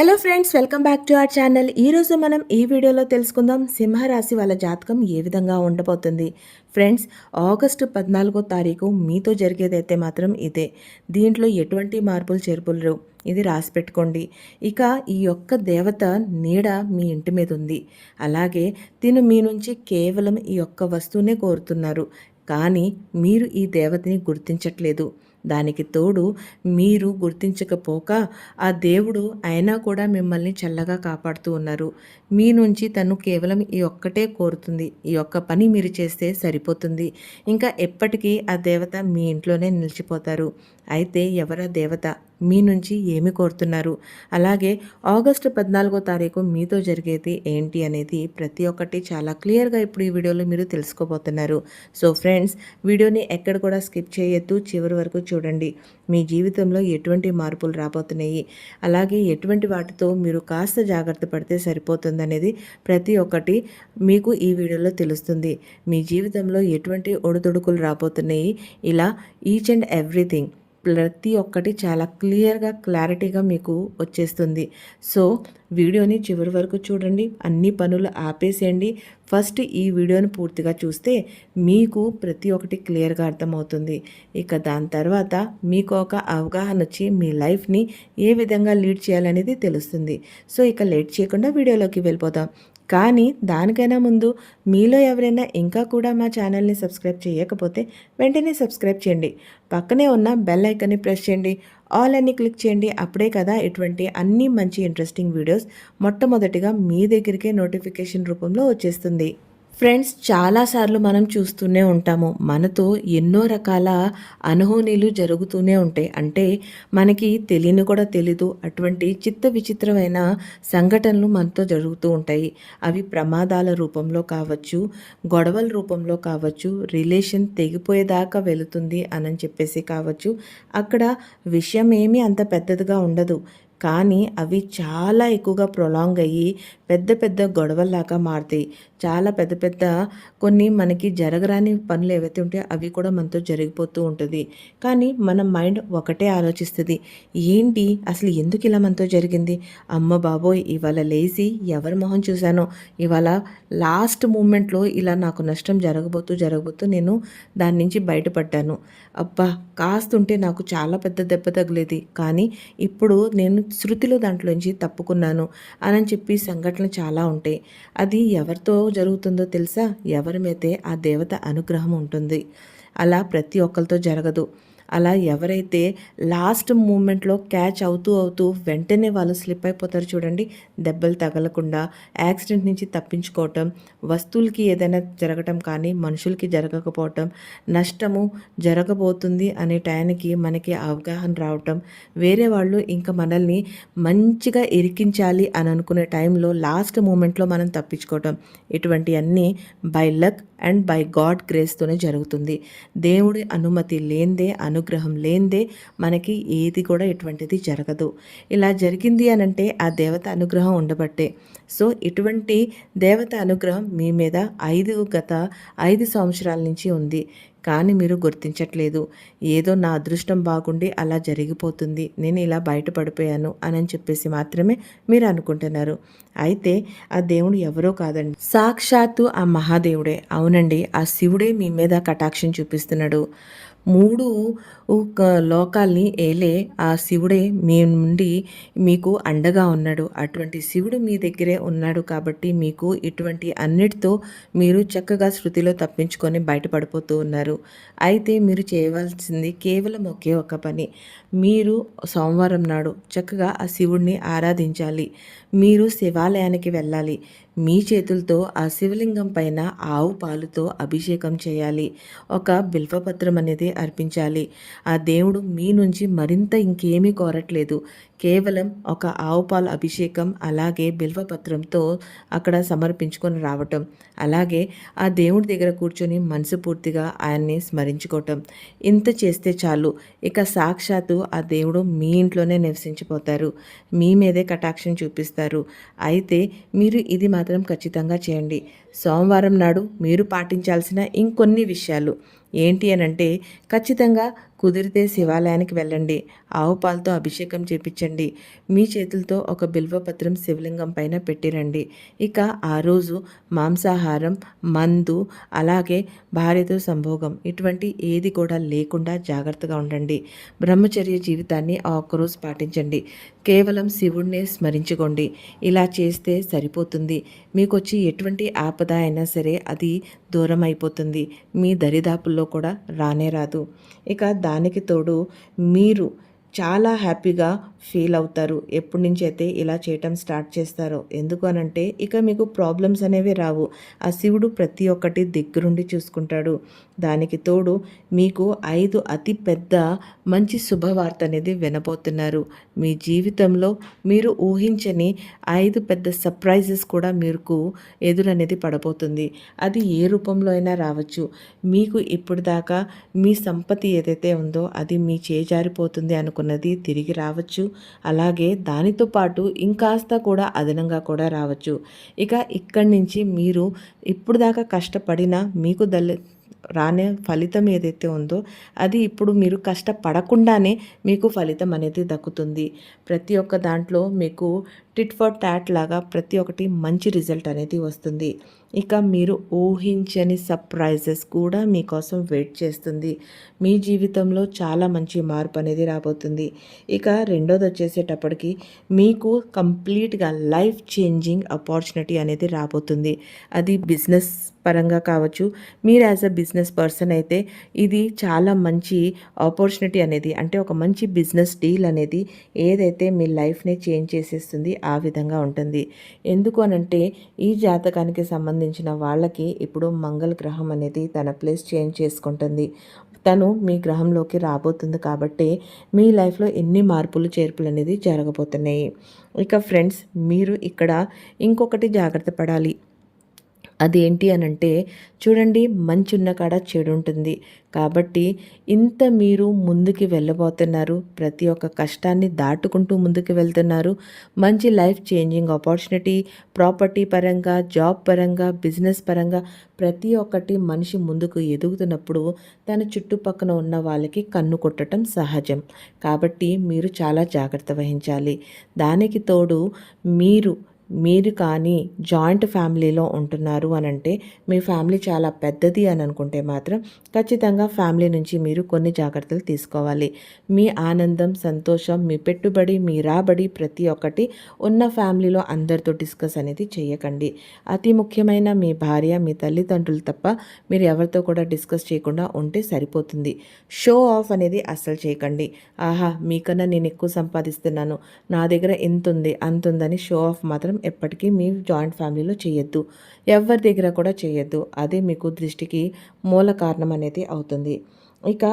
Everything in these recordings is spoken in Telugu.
Hello friends welcome back to our channel ఈరోజు మనం ఈ వీడియోలో తెలుసుకుందాం సింహరాశి వాళ్ళ జాతకం ఏ విధంగా ఉండబోతుంది. ఫ్రెండ్స్ ఆగస్టు పద్నాలుగో తారీఖు మీతో జరిగేదైతే మాత్రం ఇదే. దీంట్లో ఎటువంటి మార్పులు చేర్పులు? ఇది రాసి పెట్టుకోండి. ఇక ఈ యొక్క దేవత నీడ మీ ఇంటి మీద ఉంది. అలాగే తిను మీ నుంచి కేవలం ఈ యొక్క వస్తువునే కోరుతున్నారు. కానీ మీరు ఈ దేవతని గుర్తించట్లేదు. దానికి తోడు మీరు గుర్తించకపోక ఆ దేవుడు అయినా కూడా మిమ్మల్ని చల్లగా కాపాడుతూ ఉన్నారు. మీ నుంచి తను కేవలం ఈ ఒక్కటే కోరుతుంది. ఈ ఒక్క పని మీరు చేస్తే సరిపోతుంది. ఇంకా ఎప్పటికీ ఆ దేవత మీ ఇంట్లోనే నిలిచిపోతారు. అయితే ఎవరా దేవత? మీ నుంచి ఏమి కోరుతున్నారు? అలాగే ఆగస్టు పద్నాలుగో తారీఖు మీతో జరిగేది ఏంటి అనేది ప్రతి ఒక్కటి చాలా క్లియర్గా ఇప్పుడు ఈ వీడియోలో మీరు తెలుసుకోబోతున్నారు. సో ఫ్రెండ్స్ వీడియోని ఎక్కడ కూడా స్కిప్ చేయొద్దు చివరి వరకు చూడండి. మీ జీవితంలో ఎటువంటి మార్పులు రాబోతున్నాయి? అలాగే ఎటువంటి వాటితో మీరు కాస్త జాగ్రత్త పడితే సరిపోతుందనేది ప్రతి ఒక్కటి మీకు ఈ వీడియోలో తెలుస్తుంది. మీ జీవితంలో ఎటువంటి ఒడిదుడుకులు రాబోతున్నాయి? ఇలా ఈచ్ అండ్ ఎవ్రీథింగ్ ప్రతి ఒక్కటి చాలా క్లియర్గా క్లారిటీగా మీకు వచ్చేస్తుంది. సో వీడియోని చివరి వరకు చూడండి. అన్ని పనులు ఆపేసేయండి. ఫస్ట్ ఈ వీడియోని పూర్తిగా చూస్తే మీకు ప్రతి ఒక్కటి క్లియర్గా అర్థమవుతుంది. ఇక దాని తర్వాత మీకు ఒక అవగాహన వచ్చి మీ లైఫ్ని ఏ విధంగా లీడ్ చేయాలనేది తెలుస్తుంది. సో ఇక లేట్ చేయకుండా వీడియోలోకి వెళ్ళిపోతాం కానీ దానికైనా ముందు మీలో ఎవరైనా ఇంకా కూడా మా ఛానల్ని సబ్స్క్రైబ్ చేయకపోతే వెంటనే సబ్స్క్రైబ్ చేయండి. పక్కనే ఉన్న బెల్ ఐకన్ని ప్రెస్ చేయండి. ఆల్ అని క్లిక్ చేయండి. అప్పుడే కదా ఇటువంటి అన్ని మంచి ఇంట్రెస్టింగ్ వీడియోస్ మొట్టమొదటిగా మీ దగ్గరికే నోటిఫికేషన్ రూపంలో వచ్చేస్తుంది. ఫ్రెండ్స్ చాలాసార్లు మనం చూస్తూనే ఉంటాము. మనతో ఎన్నో రకాల అనుహోనీలు జరుగుతూనే ఉంటాయి. అంటే మనకి తెలియని కూడా తెలీదు. అటువంటి చిత్త విచిత్రమైన సంఘటనలు మనతో జరుగుతూ ఉంటాయి. అవి ప్రమాదాల రూపంలో కావచ్చు గొడవల రూపంలో కావచ్చు రిలేషన్ తెగిపోయేదాకా వెళుతుంది అని చెప్పేసి కావచ్చు. అక్కడ విషయం ఏమీ అంత పెద్దదిగా ఉండదు. కానీ అవి చాలా ఎక్కువగా ప్రొలాంగ్ అయ్యి పెద్ద పెద్ద గొడవల్లాగా మారుతాయి. చాలా పెద్ద పెద్ద కొన్ని మనకి జరగరాని పనులు ఏవైతే ఉంటాయో అవి కూడా మనతో జరిగిపోతూ ఉంటుంది. కానీ మన మైండ్ ఒకటే ఆలోచిస్తుంది. ఏంటి? అసలు ఎందుకు ఇలా మనతో జరిగింది? అమ్మ బాబోయ్ ఇవాళ లేచి ఎవరి మొహం చూశానో? ఇవాళ లాస్ట్ మూమెంట్లో ఇలా నాకు నష్టం జరగబోతూ జరగబోతూ నేను దాని నుంచి బయటపడ్డాను. అబ్బా! కాస్తుంటే నాకు చాలా పెద్ద దెబ్బ తగిలేది. కానీ ఇప్పుడు నేను శృతిలో దాంట్లోంచి తప్పుకున్నాను అని చెప్పి సంఘటనలు చాలా ఉంటాయి. అది ఎవరితో జరుగుతుందో తెలుసా? ఎవరిమైతే ఆ దేవత అనుగ్రహం ఉంటుంది. అలా ప్రతి ఒక్కరితో జరగదు. అలా ఎవరైతే లాస్ట్ మూమెంట్లో క్యాచ్ అవుతూ అవుతూ వెంటనే వాళ్ళు స్లిప్ అయిపోతారు చూడండి. దెబ్బలు తగలకుండా యాక్సిడెంట్ నుంచి తప్పించుకోవటం వస్తువులకి ఏదైనా జరగటం కానీ మనుషులకి జరగకపోవటం నష్టము జరగబోతుంది అనే టయానికి మనకి అవగాహన రావటం వేరే వాళ్ళు ఇంకా మనల్ని మంచిగా ఇరికించాలి అని అనుకునే టైంలో లాస్ట్ మూమెంట్లో మనం తప్పించుకోవటం. ఇటువంటివన్నీ by luck and by God గ్రేస్తోనే జరుగుతుంది. దేవుడి అనుమతి లేందే అనుగ్రహం లేనిదే మనకి ఏది కూడా ఎటువంటిది జరగదు. ఇలా జరిగింది అనంటే ఆ దేవత అనుగ్రహం ఉండబట్టే. సో ఇటువంటి దేవత అనుగ్రహం మీ మీద ఐదు గత ఐదు సంవత్సరాల నుంచి ఉంది. కానీ మీరు గుర్తించట్లేదు. ఏదో నా అదృష్టం బాగుండి అలా జరిగిపోతుంది. నేను ఇలా బయటపడిపోయాను అని చెప్పేసి మాత్రమే మీరు అనుకుంటున్నారు. అయితే ఆ దేవుడు ఎవరో కాదండి. సాక్షాత్తు ఆ మహాదేవుడే. అవునండి ఆ శివుడే మీ మీద కటాక్షం చూపిస్తున్నాడు. మూడు లోకాల్ని ఏలే ఆ శివుడే మీ నుండి మీకు అండగా ఉన్నాడు. అటువంటి శివుడు మీ దగ్గరే ఉన్నాడు కాబట్టి మీకు ఇటువంటి అన్నిటితో మీరు చక్కగా శృతిలో తప్పించుకొని బయటపడిపోతూ ఉన్నారు. అయితే మీరు చేయవలసింది కేవలం ఒకే ఒక పని. మీరు సోమవారం నాడు చక్కగా ఆ శివుడిని ఆరాధించాలి. మీరు శివాలయానికి వెళ్ళాలి. మీ చేతులతో ఆ శివలింగం పైన ఆవు పాలుతో అభిషేకం చేయాలి. ఒక బిల్వపత్రం అనేది అర్పించాలి. ఆ దేవుడు మీ నుంచి మరింత ఇంకేమీ కోరట్లేదు. కేవలం ఒక ఆవుపాలు అభిషేకం అలాగే బిల్వపత్రంతో అక్కడ సమర్పించుకొని రావటం. అలాగే ఆ దేవుడి దగ్గర కూర్చొని మనసు పూర్తిగా ఆయన్ని స్మరించుకోవటం. ఇంత చేస్తే చాలు. ఇక సాక్షాత్తు ఆ దేవుడు మీ ఇంట్లోనే నివసించిపోతారు. మీ మీదే కటాక్షం చూపిస్తారు. అయితే మీరు ఇది మాత్రం ఖచ్చితంగా చేయండి. సోమవారం నాడు మీరు పాటించాల్సిన ఇంకొన్ని విషయాలు. ఏంటి అని అంటే ఖచ్చితంగా కుదిరితే శివాలయానికి వెళ్ళండి. ఆవు పాలతో అభిషేకం చేపించండి. మీ చేతులతో ఒక బిల్వపత్రం శివలింగం పైన పెట్టిరండి. ఇక ఆ రోజు మాంసాహారం మందు అలాగే భార్యతో సంభోగం ఇటువంటి ఏది కూడా లేకుండా జాగ్రత్తగా ఉండండి. బ్రహ్మచర్య జీవితాన్ని ఆ ఒక్కరోజు పాటించండి. కేవలం శివుణ్ణే స్మరించుకోండి. ఇలా చేస్తే సరిపోతుంది. మీకు వచ్చి ఎటువంటి ఆపద అయినా సరే అది దూరం అయిపోతుంది మీ దరిదాపుల్లో కూడా రానే రాదు. ఇక దానికి తోడు మీరు చాలా హ్యాపీగా ఫీల్ అవుతారు. ఎప్పటి నుంచి అయితే ఇలా చేయటం స్టార్ట్ చేస్తారో. ఎందుకు అనంటే ఇక మీకు ప్రాబ్లమ్స్ అనేవి రావు. ఆ శివుడు ప్రతి ఒక్కటి దగ్గరుండి చూసుకుంటాడు. దానికి తోడు మీకు ఐదు అతి పెద్ద మంచి శుభవార్త అనేది వినబోతున్నారు. మీ జీవితంలో మీరు ఊహించని ఐదు పెద్ద సర్ప్రైజెస్ కూడా మీకు ఎదురనేది పడబోతుంది. అది ఏ రూపంలో అయినా రావచ్చు. మీకు ఇప్పుడు దాకా మీ సంపత్తి ఏదైతే ఉందో అది మీ చేజారిపోతుంది అనుకున్నది తిరిగి రావచ్చు. అలాగే దానితో పాటు ఇంకాస్త కూడా అదనంగా కూడా రావచ్చు. ఇక ఇక్కడి నుంచి మీరు ఇప్పుడు దాకా కష్టపడినా మీకు దల్ రానే ఫలితం ఏదైతే ఉందో అది ఇప్పుడు మీరు కష్టపడకుండానే మీకు ఫలితం అనేది దక్కుతుంది. ప్రతి ఒక్క దాంట్లో మీకు టిట్ ఫర్ టాట్ లాగా ప్రతి ఒక్కటి మంచి రిజల్ట్ అనేది వస్తుంది. ఇక మీరు ఊహించని సర్ప్రైజెస్ కూడా మీకోసం వెయిట్ చేస్తుంది. మీ జీవితంలో చాలా మంచి మార్పు అనేది రాబోతుంది. ఇక రెండోది వచ్చేసేటప్పటికి మీకు కంప్లీట్గా లైఫ్ చేంజింగ్ ఆపర్చునిటీ అనేది రాబోతుంది. అది బిజినెస్ పరంగా కావచ్చు మీరు యాజ్ అ బిజినెస్ పర్సన్ అయితే ఇది చాలా మంచి ఆపర్చునిటీ అనేది అంటే ఒక మంచి బిజినెస్ డీల్ అనేది ఏదైతే మీ లైఫ్ని చేంజ్ చేసేస్తుంది ఆ విధంగా ఉంటుంది. ఎందుకు అనంటే ఈ జాతకానికి సంబంధించిన వాళ్ళకి ఇప్పుడు మంగళ గ్రహం అనేది తన ప్లేస్ చేంజ్ చేసుకుంటుంది. తను మీ గ్రహంలోకి రాబోతుంది కాబట్టి మీ లైఫ్లో ఎన్ని మార్పులు చేర్పులు అనేది జరగబోతున్నాయి. ఇక ఫ్రెండ్స్ మీరు ఇక్కడ ఇంకొకటి జాగ్రత్త పడాలి. అదేంటి అనంటే చూడండి మంచి ఉన్న కాడ చెడు ఉంటుంది కాబట్టి ఇంత మీరు ముందుకి వెళ్ళబోతున్నారు ప్రతి ఒక్క కష్టాన్ని దాటుకుంటూ ముందుకు వెళ్తున్నారు మంచి లైఫ్ చేంజింగ్ ఆపర్చునిటీ ప్రాపర్టీ పరంగా జాబ్ పరంగా బిజినెస్ పరంగా ప్రతి ఒక్కటి మనిషి ముందుకు ఎదుగుతున్నప్పుడు తన చుట్టుపక్కన ఉన్న వాళ్ళకి కన్ను కొట్టడం సహజం. కాబట్టి మీరు చాలా జాగ్రత్త వహించాలి. దానికి తోడు మీరు మీరు కానీ జాయింట్ ఫ్యామిలీలో ఉంటున్నారు అని అంటే మీ ఫ్యామిలీ చాలా పెద్దది అని అనుకుంటే మాత్రం ఖచ్చితంగా ఫ్యామిలీ నుంచి మీరు కొన్ని జాగ్రత్తలు తీసుకోవాలి. మీ ఆనందం సంతోషం మీ పెట్టుబడి మీ రాబడి ప్రతి ఒక్కటి ఉన్న ఫ్యామిలీలో అందరితో డిస్కస్ అనేది చేయకండి. అతి ముఖ్యమైన మీ భార్య మీ తల్లిదండ్రులు తప్ప మీరు ఎవరితో కూడా డిస్కస్ చేయకుండా ఉంటే సరిపోతుంది. షో ఆఫ్ అనేది అస్సలు చేయకండి. ఆహా మీకన్నా నేను ఎక్కువ సంపాదిస్తున్నాను. నా దగ్గర ఎంత ఉంది అంత ఉందని షో ఆఫ్ మాత్రం ఎప్పటికీ మీ జాయింట్ ఫ్యామిలీలో చేయొద్దు ఎవరి దగ్గర కూడా చేయొద్దు అదే మీకు దృష్టికి మూల కారణం అనేది అవుతుంది. ఇక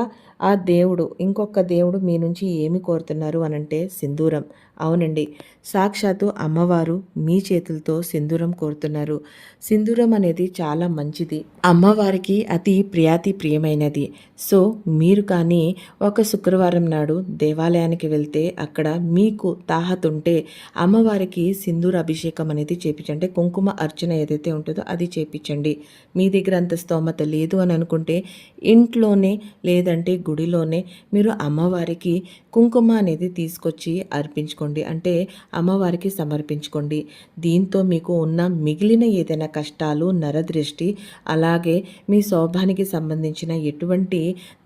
ఆ దేవుడు ఇంకొక దేవుడు మీ నుంచి ఏమి కోరుతున్నారు అనంటే సింధూరం. అవునండి. సాక్షాత్తు అమ్మవారు మీ చేతులతో సింధూరం కోరుతున్నారు. సింధూరం అనేది చాలా మంచిది. అమ్మవారికి అతి ప్రియాతి ప్రియమైనది. సో మీరు కానీ ఒక శుక్రవారం నాడు దేవాలయానికి వెళ్తే అక్కడ మీకు తాహతుంటే అమ్మవారికి సింధూర అభిషేకం అనేది చేపించండి. కుంకుమ అర్చన ఏదైతే ఉంటుందో అది చేపించండి. మీ దగ్గర అంత స్తోమత లేదు అని అనుకుంటే ఇంట్లోనే లేదంటే గుడిలోనే మీరు అమ్మవారికి కుంకుమ అనేది తీసుకొచ్చి అర్పించుకోండి. అంటే అమ్మవారికి సమర్పించుకోండి. దీంతో మీకు ఉన్న మిగిలిన ఏదైనా కష్టాలు నరదృష్టి అలాగే మీ శోభానికి సంబంధించిన ఎటువంటి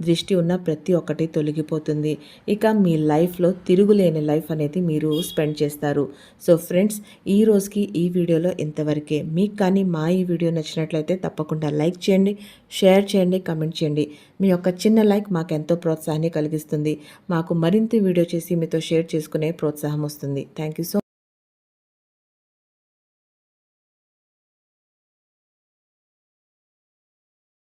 దృష్టి ఉన్న ప్రతి ఒక్కటి తొలగిపోతుంది. ఇక మీ లైఫ్లో తిరుగులేని లైఫ్ అనేది మీరు స్పెండ్ చేస్తారు. సో ఫ్రెండ్స్ ఈ రోజుకి ఈ వీడియోలో ఇంతవరకే. మీకు కానీ మా ఈ వీడియో నచ్చినట్లయితే తప్పకుండా లైక్ చేయండి షేర్ చేయండి కమెంట్ చేయండి. మీ యొక్క చిన్న లైక్ మాకు ఎంతో ప్రోత్సాహాన్ని కలిగిస్తుంది. మాకు మరింత వీడియో చేసి మీతో షేర్ చేసుకునే ప్రోత్సాహం వస్తుంది. Thank you so